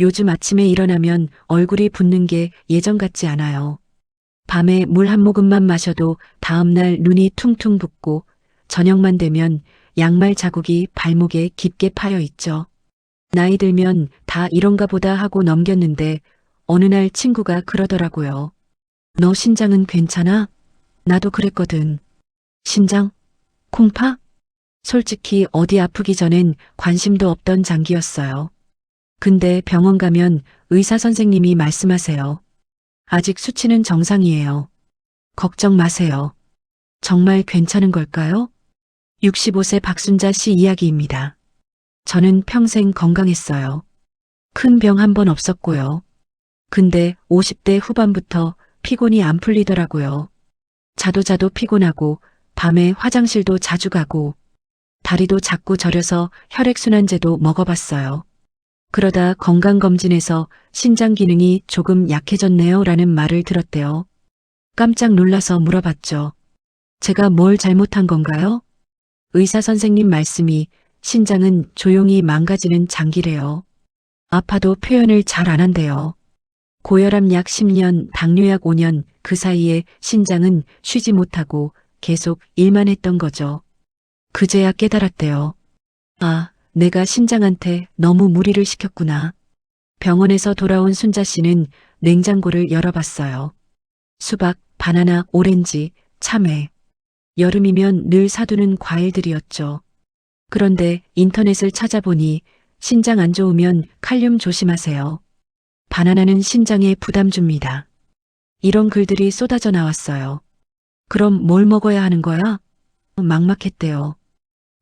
요즘 아침에 일어나면 얼굴이 붓는 게 예전 같지 않아요. 밤에 물 한 모금만 마셔도 다음날 눈이 퉁퉁 붓고 저녁만 되면 양말 자국이 발목에 깊게 파여 있죠. 나이 들면 다 이런가 보다 하고 넘겼는데 어느 날 친구가 그러더라고요. 너 신장은 괜찮아? 나도 그랬거든. 신장? 콩파? 솔직히 어디 아프기 전엔 관심도 없던 장기였어요. 근데 병원 가면 의사 선생님이 말씀하세요. 아직 수치는 정상이에요. 걱정 마세요. 정말 괜찮은 걸까요? 65세 박순자 씨 이야기입니다. 저는 평생 건강했어요. 큰 병 한 번 없었고요. 근데 50대 후반부터 피곤이 안 풀리더라고요. 자도 자도 피곤하고 밤에 화장실도 자주 가고 다리도 자꾸 저려서 혈액순환제도 먹어봤어요. 그러다 건강검진에서 신장 기능이 조금 약해졌네요 라는 말을 들었대요. 깜짝 놀라서 물어봤죠. 제가 뭘 잘못한 건가요? 의사 선생님 말씀이 신장은 조용히 망가지는 장기래요. 아파도 표현을 잘 안 한대요. 고혈압 약 10년, 당뇨약 5년, 그 사이에 신장은 쉬지 못하고 계속 일만 했던 거죠. 그제야 깨달았대요. 아, 내가 신장한테 너무 무리를 시켰구나. 병원에서 돌아온 순자 씨는 냉장고를 열어봤어요. 수박, 바나나, 오렌지, 참외. 여름이면 늘 사두는 과일들이었죠. 그런데 인터넷을 찾아보니 신장 안 좋으면 칼륨 조심하세요. 바나나는 신장에 부담 줍니다. 이런 글들이 쏟아져 나왔어요. 그럼 뭘 먹어야 하는 거야? 막막했대요.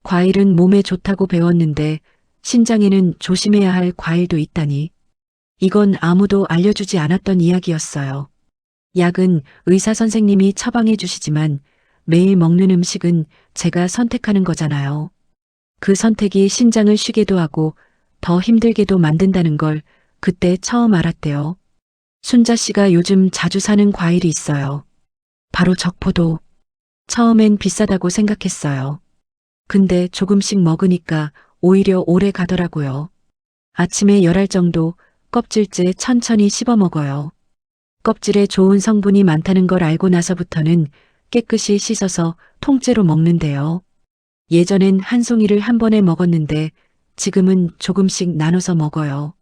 과일은 몸에 좋다고 배웠는데 신장에는 조심해야 할 과일도 있다니. 이건 아무도 알려주지 않았던 이야기였어요. 약은 의사 선생님이 처방해 주시지만 매일 먹는 음식은 제가 선택하는 거잖아요. 그 선택이 신장을 쉬게도 하고 더 힘들게도 만든다는 걸 그때 처음 알았대요. 순자 씨가 요즘 자주 사는 과일이 있어요. 바로 적포도. 처음엔 비싸다고 생각했어요. 근데 조금씩 먹으니까 오히려 오래 가더라고요. 아침에 열알 정도 껍질째 천천히 씹어 먹어요. 껍질에 좋은 성분이 많다는 걸 알고 나서부터는 깨끗이 씻어서 통째로 먹는데요. 예전엔 한 송이를 한 번에 먹었는데 지금은 조금씩 나눠서 먹어요.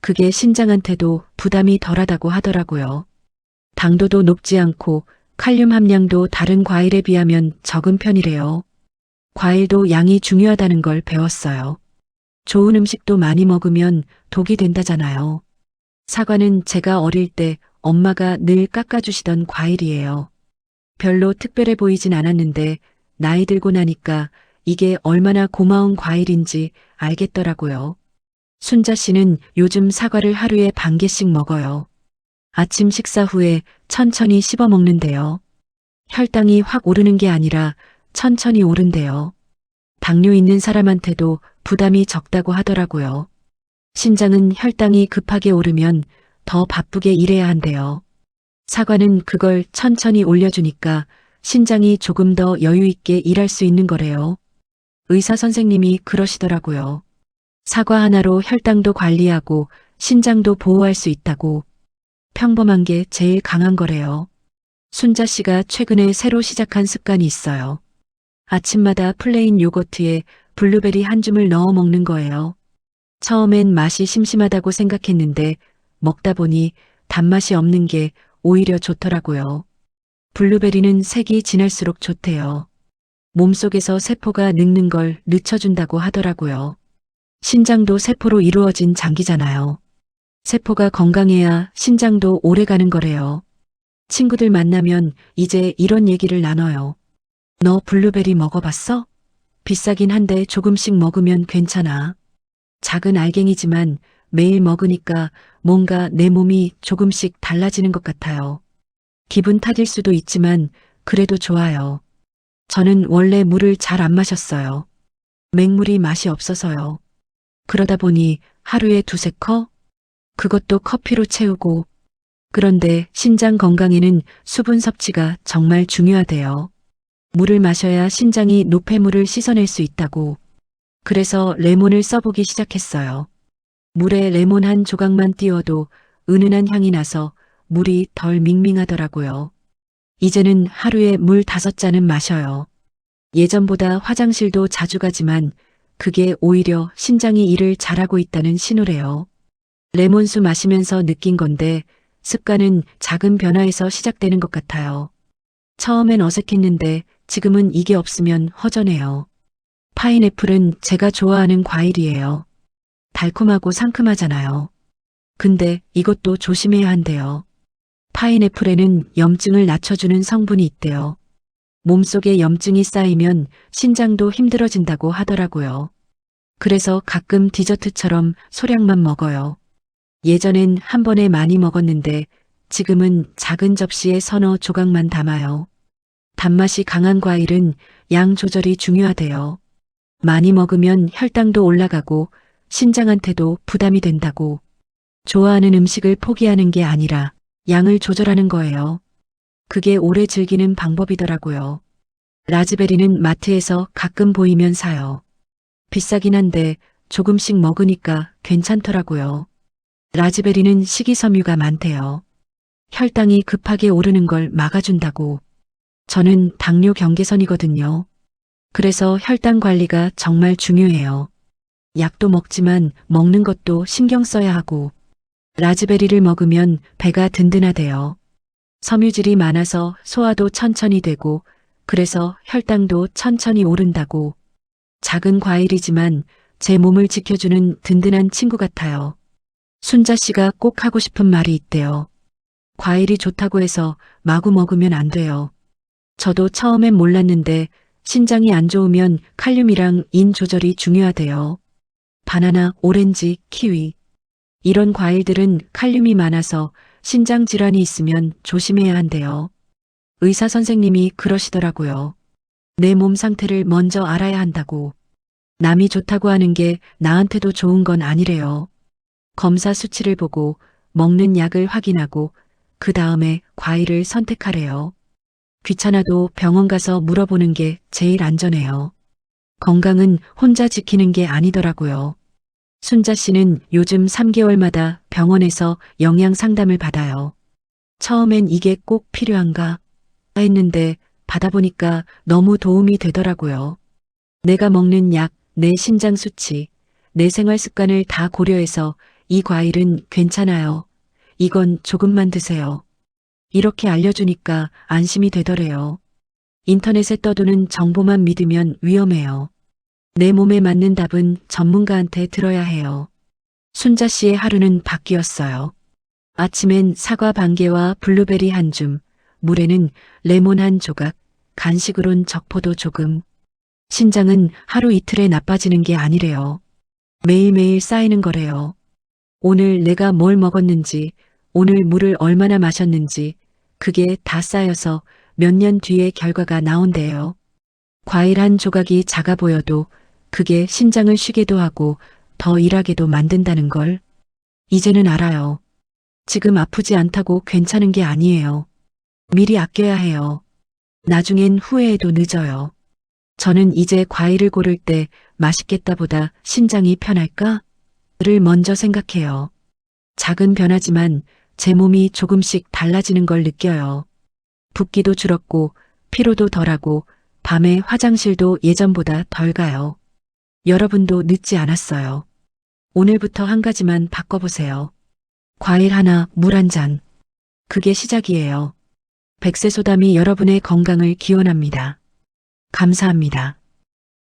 그게 신장한테도 부담이 덜하다고 하더라고요. 당도도 높지 않고 칼륨 함량도 다른 과일에 비하면 적은 편이래요. 과일도 양이 중요하다는 걸 배웠어요. 좋은 음식도 많이 먹으면 독이 된다잖아요. 사과는 제가 어릴 때 엄마가 늘 깎아주시던 과일이에요. 별로 특별해 보이진 않았는데 나이 들고 나니까 이게 얼마나 고마운 과일인지 알겠더라고요. 순자 씨는 요즘 사과를 하루에 반 개씩 먹어요. 아침 식사 후에 천천히 씹어 먹는데요. 혈당이 확 오르는 게 아니라 천천히 오른대요. 당뇨 있는 사람한테도 부담이 적다고 하더라고요. 신장은 혈당이 급하게 오르면 더 바쁘게 일해야 한대요. 사과는 그걸 천천히 올려주니까 신장이 조금 더 여유 있게 일할 수 있는 거래요. 의사 선생님이 그러시더라고요. 사과 하나로 혈당도 관리하고 신장도 보호할 수 있다고. 평범한 게 제일 강한 거래요. 순자 씨가 최근에 새로 시작한 습관이 있어요. 아침마다 플레인 요거트에 블루베리 한 줌을 넣어 먹는 거예요. 처음엔 맛이 심심하다고 생각했는데 먹다 보니 단맛이 없는 게 오히려 좋더라고요. 블루베리는 색이 진할수록 좋대요. 몸속에서 세포가 늙는 걸 늦춰준다고 하더라고요. 신장도 세포로 이루어진 장기잖아요. 세포가 건강해야 신장도 오래 가는 거래요. 친구들 만나면 이제 이런 얘기를 나눠요. 너 블루베리 먹어봤어? 비싸긴 한데 조금씩 먹으면 괜찮아. 작은 알갱이지만 매일 먹으니까 뭔가 내 몸이 조금씩 달라지는 것 같아요. 기분 탓일 수도 있지만 그래도 좋아요. 저는 원래 물을 잘 안 마셨어요. 맹물이 맛이 없어서요. 그러다 보니 하루에 두세 컵? 그것도 커피로 채우고. 그런데 신장 건강에는 수분 섭취가 정말 중요하대요. 물을 마셔야 신장이 노폐물을 씻어낼 수 있다고. 그래서 레몬을 써보기 시작했어요. 물에 레몬 한 조각만 띄워도 은은한 향이 나서 물이 덜 밍밍하더라고요. 이제는 하루에 물 다섯 잔은 마셔요. 예전보다 화장실도 자주 가지만 그게 오히려 신장이 일을 잘하고 있다는 신호래요. 레몬수 마시면서 느낀 건데 습관은 작은 변화에서 시작되는 것 같아요. 처음엔 어색했는데 지금은 이게 없으면 허전해요. 파인애플은 제가 좋아하는 과일이에요. 달콤하고 상큼하잖아요. 근데 이것도 조심해야 한대요. 파인애플에는 염증을 낮춰주는 성분이 있대요. 몸속에 염증이 쌓이면 신장도 힘들어진다고 하더라고요. 그래서 가끔 디저트처럼 소량만 먹어요. 예전엔 한 번에 많이 먹었는데 지금은 작은 접시에 서너 조각만 담아요. 단맛이 강한 과일은 양 조절이 중요하대요. 많이 먹으면 혈당도 올라가고 신장한테도 부담이 된다고. 좋아하는 음식을 포기하는 게 아니라 양을 조절하는 거예요. 그게 오래 즐기는 방법이더라고요. 라즈베리는 마트에서 가끔 보이면 사요. 비싸긴 한데 조금씩 먹으니까 괜찮더라고요. 라즈베리는 식이섬유가 많대요. 혈당이 급하게 오르는 걸 막아준다고. 저는 당뇨 경계선이거든요. 그래서 혈당 관리가 정말 중요해요. 약도 먹지만 먹는 것도 신경 써야 하고. 라즈베리를 먹으면 배가 든든하대요. 섬유질이 많아서 소화도 천천히 되고 그래서 혈당도 천천히 오른다고. 작은 과일이지만 제 몸을 지켜주는 든든한 친구 같아요. 순자 씨가 꼭 하고 싶은 말이 있대요. 과일이 좋다고 해서 마구 먹으면 안 돼요. 저도 처음엔 몰랐는데 신장이 안 좋으면 칼륨이랑 인 조절이 중요하대요. 바나나, 오렌지, 키위. 이런 과일들은 칼륨이 많아서 신장 질환이 있으면 조심해야 한대요. 의사 선생님이 그러시더라고요. 내 몸 상태를 먼저 알아야 한다고. 남이 좋다고 하는 게 나한테도 좋은 건 아니래요. 검사 수치를 보고 먹는 약을 확인하고 그 다음에 과일을 선택하래요. 귀찮아도 병원 가서 물어보는 게 제일 안전해요. 건강은 혼자 지키는 게 아니더라고요. 순자 씨는 요즘 3개월마다 병원에서 영양 상담을 받아요. 처음엔 이게 꼭 필요한가 했는데 받아보니까 너무 도움이 되더라고요. 내가 먹는 약, 내 신장 수치, 내 생활 습관을 다 고려해서 이 과일은 괜찮아요. 이건 조금만 드세요. 이렇게 알려주니까 안심이 되더래요. 인터넷에 떠도는 정보만 믿으면 위험해요. 내 몸에 맞는 답은 전문가한테 들어야 해요. 순자 씨의 하루는 바뀌었어요. 아침엔 사과 반 개와 블루베리 한 줌, 물에는 레몬 한 조각, 간식으론 적포도 조금. 신장은 하루 이틀에 나빠지는 게 아니래요. 매일매일 쌓이는 거래요. 오늘 내가 뭘 먹었는지, 오늘 물을 얼마나 마셨는지, 그게 다 쌓여서 몇 년 뒤에 결과가 나온대요. 과일 한 조각이 작아 보여도 그게 신장을 쉬게도 하고 더 일하게도 만든다는 걸 이제는 알아요. 지금 아프지 않다고 괜찮은 게 아니에요. 미리 아껴야 해요. 나중엔 후회해도 늦어요. 저는 이제 과일을 고를 때 맛있겠다보다 신장이 편할까? 를 먼저 생각해요. 작은 변화지만 제 몸이 조금씩 달라지는 걸 느껴요. 붓기도 줄었고 피로도 덜하고 밤에 화장실도 예전보다 덜 가요. 여러분도 늦지 않았어요. 오늘부터 한 가지만 바꿔보세요. 과일 하나, 물 한 잔. 그게 시작이에요. 백세소담이 여러분의 건강을 기원합니다. 감사합니다.